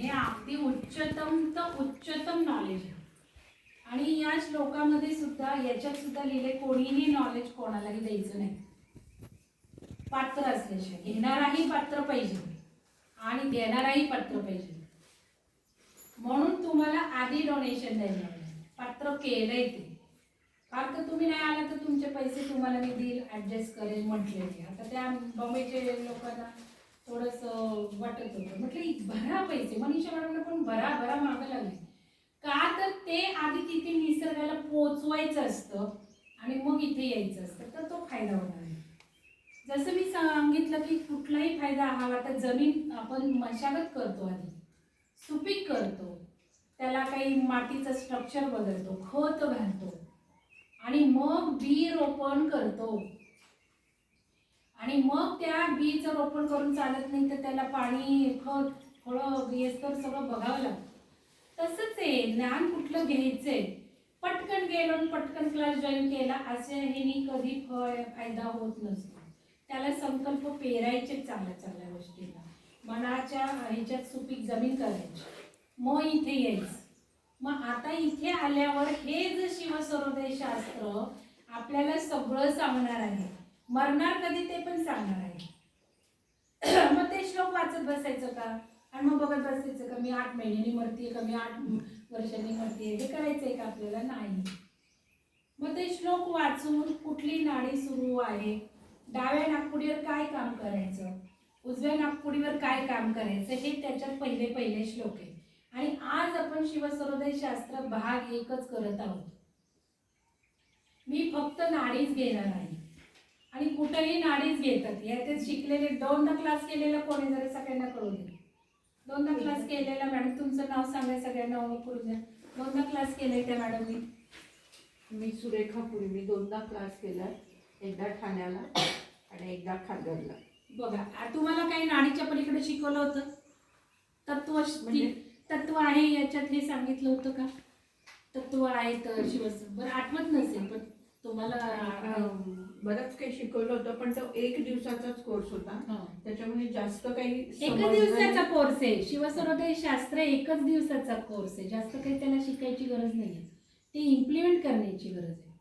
हे अगदी उच्चतम तर उच्चतम नॉलेज आहे. आणि या श्लोकामध्ये सुद्धा याच्यात सुद्धा लिहिले कोणीही नॉलेज कोणालाही द्यायचं नाही. पात्र असल्याशिवाय. घेणाराही पात्र पाहिजे. आणि देणाराही पात्र पाहिजे. म्हणून तुम्हाला आधी डोनेशन द्यायला पात्र केलंय ते. फार तर तुम्ही नाही आला तर तुमचे पैसे तुम्हाला मी देईल ॲडजस्ट करेल म्हटले ते. आता त्या बॉम्बेचे लोकांना थोडंसं वाटत होतं. म्हटलं भरा पैसे. मनीषा मॅडमला पण भरा भरा मागं लागले. का तर ते आधी तिथे निसर्गाला पोचवायचं असतं आणि मग इथे यायचं असतं. तर तो फायदा होणार आहे. जसं मी सांगितलं की कुठलाही फायदा हवा तर जमीन आपण मशागत करतो आधी. सुपीक करतो. त्याला काही मातीचं स्ट्रक्चर बदलतो. खत घालतो. आणि मग बी रोपण करतो. आणि मग त्या बीचं रोपण करून चालत नाही तर त्याला पाणी खत फळं बियस्तर तर सगळं बघावं लागतं. तसंच आहे ज्ञान कुठलं घ्यायचंय? पटकन गेलो आणि पटकन क्लास जॉईन केला असे ह्यानी कधी फळ फायदा होत नसतो. त्याला संकल्प पेरायचे चांगल्या चांगल्या गोष्टीला. मनाच्या ह्याच्यात सुपीक जमीन करायची. मग इथे यायचं. मग आता इथे आल्यावर हे जे शिवसरोदय शास्त्र आपल्याला सगळं सांगणार आहे. मरणार कधी ते पण सांगणार आहे. मग ते श्लोक वाचत बसायचं का? आणि मग बघत बसायचं का मी आठ महिन्यांनी मरतीये का? मी आठ वर्षांनी मरतीये? हे करायचंय का आपल्याला? नाही. मग ते श्लोक वाचून कुठली नाडी सुरू आहे? डाव्या नागपुडीवर काय काम करायचं? उजव्या नागपुडीवर काय काम करायचं? हे त्याच्यात पहिले पहिले श्लोक आहे. आणि आज आपण शिवसरोदय शास्त्र भाग एकच करत आहोत. मी फक्त नाडीच घेणार आहे. आणि कुठेही नाडीच घेतात याच्यात शिकलेले दोनदा क्लास केलेला कोणी जरी सगळ्यांना कळू दे. दोनदा क्लास केलेला मॅडम तुमचं नाव सांगा सगळ्यांना ओळख द्या. दोनदा क्लास केले त्या मॅडमनी मी सुरेखा पुरी मी दोनदा क्लास केला एकदा ठाण्याला आणि एकदा खारघरला. बघा तुम्हाला काही नाडीच्या पलीकडे शिकवलं होतं? तत्व म्हणजे? तत्व आहे याच्यात हे सांगितलं होतं का? तत्व आहे तर शिवस बरं आठवत नसेल पण तुम्हाला बरंच काही शिकवलं होतं पण तो एक दिवसाचाच कोर्स होता. त्याच्यामुळे जास्त काही एकच दिवसाचा. कोर्स आहे. शिवसरोदय शास्त्र एकच दिवसाचा कोर्स आहे. जास्त काही त्याला शिकायची गरज नाही ते इम्प्लिमेंट करण्याची गरज आहे.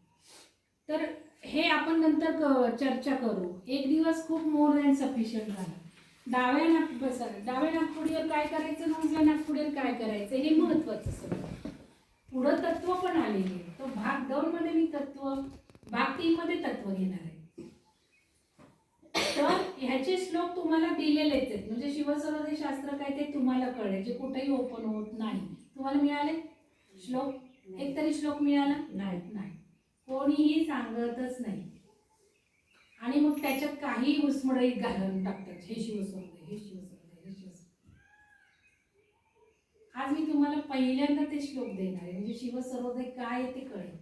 तर हे आपण नंतर चर्चा करू. एक दिवस खूप मोर दॅन सफिशियंट झाला. डाव्या नाग बसा डाव्या नागपुडीवर काय करायचं? उजव्या नागपुडीवर काय करायचं? हे महत्वाचं सगळं. पुढं तत्व पण आलेली आहे. तो भाग दोन मध्ये मी तत्व भाग तीन मध्ये तत्व घेणार आहे. तर ह्याचे श्लोक तुम्हाला दिलेलेच आहेत. म्हणजे शिवसरोदे शास्त्र काय ते तुम्हाला कळेल. जे कुठेही ओपन होत नाही. तुम्हाला मिळाले? श्लोक? एक तरी श्लोक मिळाला? नाही नाही. कोणीही सांगतच नाही. आणि मग त्याच्यात काही उस्मडीत घालून टाकतात. हे शिवसरोदे हे शिवसरोदय हे शिवसरोदय आज मी तुम्हाला पहिल्यांदा ते श्लोक देणार आहे. म्हणजे शिवसरोदय काय आहे ते कळेल.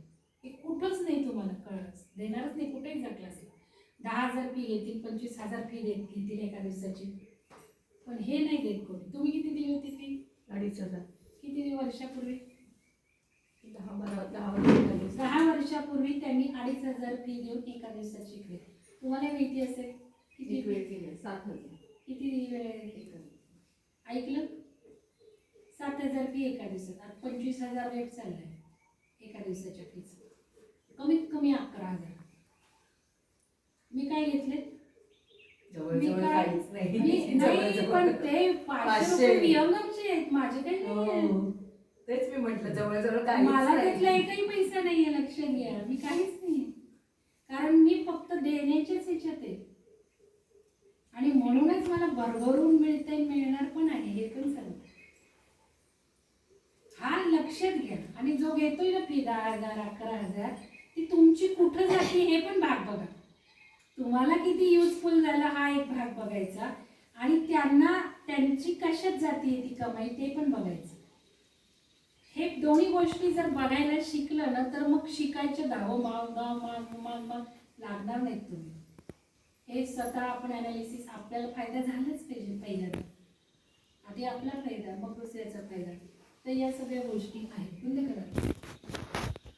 हे कुठंच नाही तुम्हाला कळच देणारच नाही कुठेही जा क्लासला दहा हजार फी घेतील पंचवीस हजार फी देत घेतील एका दिवसाची. पण हे नाही देत कोणी. तुम्ही किती दिली होती फी अडीच हजार. किती वर्षापूर्वी? दहा बारा दहा वर्ष दहा वर्षापूर्वी त्यांनी अडीच हजार फी देऊन एका दिवसात शिकले तुम्हाला माहिती असेल? किती वेळ केले सात हजार. किती वेळ ऐकलं? सात हजार फी एका दिवसात. आता पंचवीस हजार रेट चाललाय एका दिवसाच्या फीच कमीत कमी अकरा हजार. मी काय घेतले? मी काय- मी- नाही पण ते पाचशे पाचशे. रुपये नियमचे आहेत माझे काही नाही हो. तेच मी म्हटलं मला त्यातला एकही पैसा नाहीये लक्ष घ्या. मी काहीच नाही कारण मी फक्त देण्याच्याच ह्याच्यात आहे. आणि म्हणूनच मला भरभरून मिळते मिळणार पण सांगते हा लक्षात घ्या आणि ना फी दहा हजार अकरा हजार ती तुमची कुठं जाते हे पण भाग बघा. तुम्हाला किती युजफुल झाला हा एक भाग बघायचा. आणि त्यांना त्यांची कशात जाते ती कमाई ते पण बघायचं. हे दोन्ही गोष्टी जर बघायला शिकलं ना तर मग शिकायचे धाव माग माग माग माग माग लागणार नाहीत तुम्ही. हे स्वतः आपण अनालिसिस आपल्याला फायदा झालाच पाहिजे पहिल्यांदा. आधी आपला फायदा मग दुसऱ्याचा फायदा. तर या सगळ्या गोष्टी आहेत. म्हणजे करा